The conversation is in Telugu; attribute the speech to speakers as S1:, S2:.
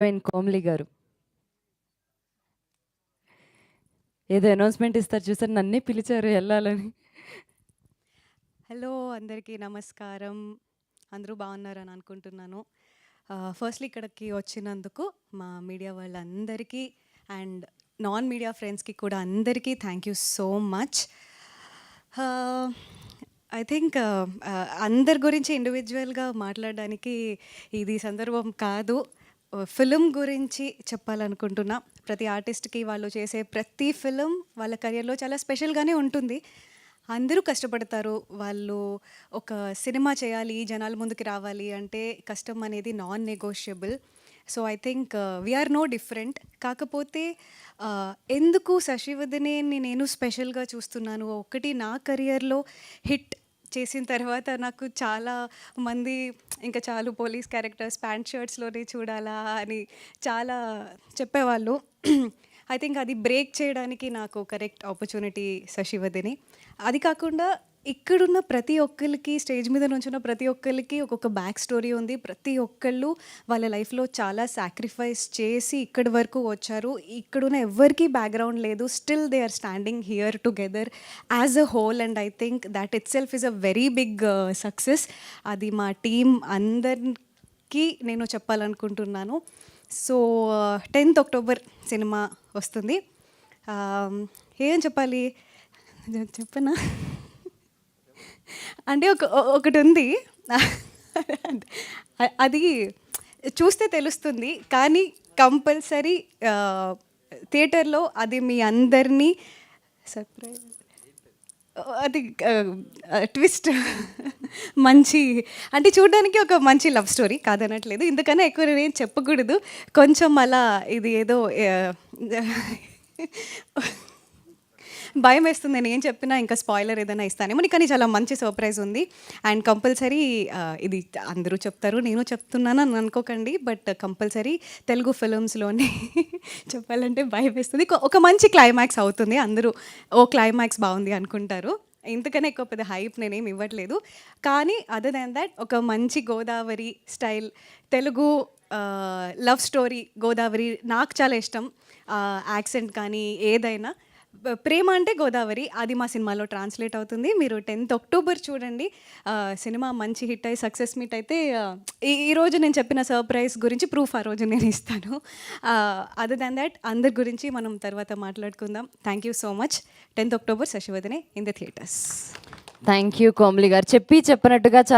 S1: హీరోయిన్ కోమ్లీ గారు. ఏదో అనౌన్స్మెంట్ ఇస్తారు చూసారు? నన్నే పిలిచారు వెళ్ళాలని.
S2: హలో అందరికీ నమస్కారం. అందరూ బాగున్నారని అనుకుంటున్నాను. ఫస్ట్లీ ఇక్కడికి వచ్చినందుకు మా మీడియా వాళ్ళందరికీ అండ్ నాన్ మీడియా ఫ్రెండ్స్కి కూడా అందరికీ thank you so much I think అందరి గురించి ఇండివిజువల్గా మాట్లాడడానికి ఇది సందర్భం కాదు. ఫిలిం గురించి చెప్పాలనుకుంటున్నా. ప్రతి ఆర్టిస్ట్కి వాళ్ళు చేసే ప్రతి ఫిలిం వాళ్ళ కెరియర్లో చాలా స్పెషల్గానే ఉంటుంది. అందరూ కష్టపడతారు. వాళ్ళు ఒక సినిమా చేయాలి జనాల ముందుకు రావాలి అంటే కష్టం అనేది non negotiable so I think we are no different కాకపోతే ఎందుకు శశివదనేని నేను స్పెషల్గా చూస్తున్నాను? ఒకటి నా కెరియర్లో హిట్ చేసిన తర్వాత నాకు చాలా మంది ఇంకా చాలు పోలీస్ క్యారెక్టర్స్ ప్యాంట్ షర్ట్స్లోనే చూడాలా అని చాలా చెప్పేవాళ్ళు. ఐ థింక్ అది బ్రేక్ చేయడానికి నాకు కరెక్ట్ ఆపర్చునిటీ శశివదిని అది కాకుండా ఇక్కడున్న ప్రతి ఒక్కరికి స్టేజ్ మీద నుంచున్న ప్రతి ఒక్కరికి ఒక్కొక్క బ్యాక్ స్టోరీ ఉంది. ప్రతి ఒక్కళ్ళు వాళ్ళ లైఫ్లో చాలా సాక్రిఫైస్ చేసి ఇక్కడి వరకు వచ్చారు. ఇక్కడున్న ఎవరికి బ్యాక్గ్రౌండ్ లేదు. Still they are standing here together as a whole and I think that itself is a very big success అది మా టీం అందరికి నేను చెప్పాలనుకుంటున్నాను. సో టెన్త్ అక్టోబర్ సినిమా వస్తుంది. Um, ఏం చెప్పాలి? చెప్పనా? అంటే ఒక ఒకటి ఉంది అది చూస్తే తెలుస్తుంది కానీ కంపల్సరీ థియేటర్లో అది మీ అందరినీ సర్ప్రైజ్ అది ట్విస్ట్ మంచి అంటే చూడడానికి ఒక మంచి లవ్ స్టోరీ కాదనట్లేదు. ఎందుకనే ఎక్కువ నేను చెప్పకూడదు. కొంచెం అలా ఇది ఏదో భయం వేస్తుంది. నేను ఏం చెప్పినా ఇంకా స్పాయిలర్ ఏదైనా ఇస్తానేమో. కానీ చాలా మంచి సర్ప్రైజ్ ఉంది. అండ్ కంపల్సరీ ఇది అందరూ చెప్తారు నేను చెప్తున్నాను అని అనుకోకండి. బట్ కంపల్సరీ తెలుగు ఫిలిమ్స్లోనే చెప్పాలంటే భయం వేస్తుంది. ఒక- మంచి క్లైమాక్స్ అవుతుంది. అందరూ ఓ క్లైమాక్స్ బాగుంది అనుకుంటారు. ఇంతకనే ఎక్కువ పెద్ద హైప్ నేనేం ఇవ్వట్లేదు. కానీ అదర్ దాన్ దాట్ ఒక మంచి Godavari style Telugu love story Godavari నాకు చాలా ఇష్టం. యాక్సెంట్ కానీ ఏదైనా ప్రేమ అంటే గోదావరి. అది మా సినిమాలో ట్రాన్స్లేట్ అవుతుంది. మీరు టెన్త్ అక్టోబర్ చూడండి. సినిమా మంచి హిట్ అయ్యి సక్సెస్ మీట్ అయితే ఈ రోజు నేను చెప్పిన సర్ప్రైజ్ గురించి ప్రూఫ్ ఆ రోజు నేను ఇస్తాను. అదర్ దాన్ దాట్ అందరి గురించి మనం తర్వాత మాట్లాడుకుందాం. Thank you so much tenth October Sasivadane in the theatres
S1: thank you Komali garu. చెప్పి చెప్పినట్టుగా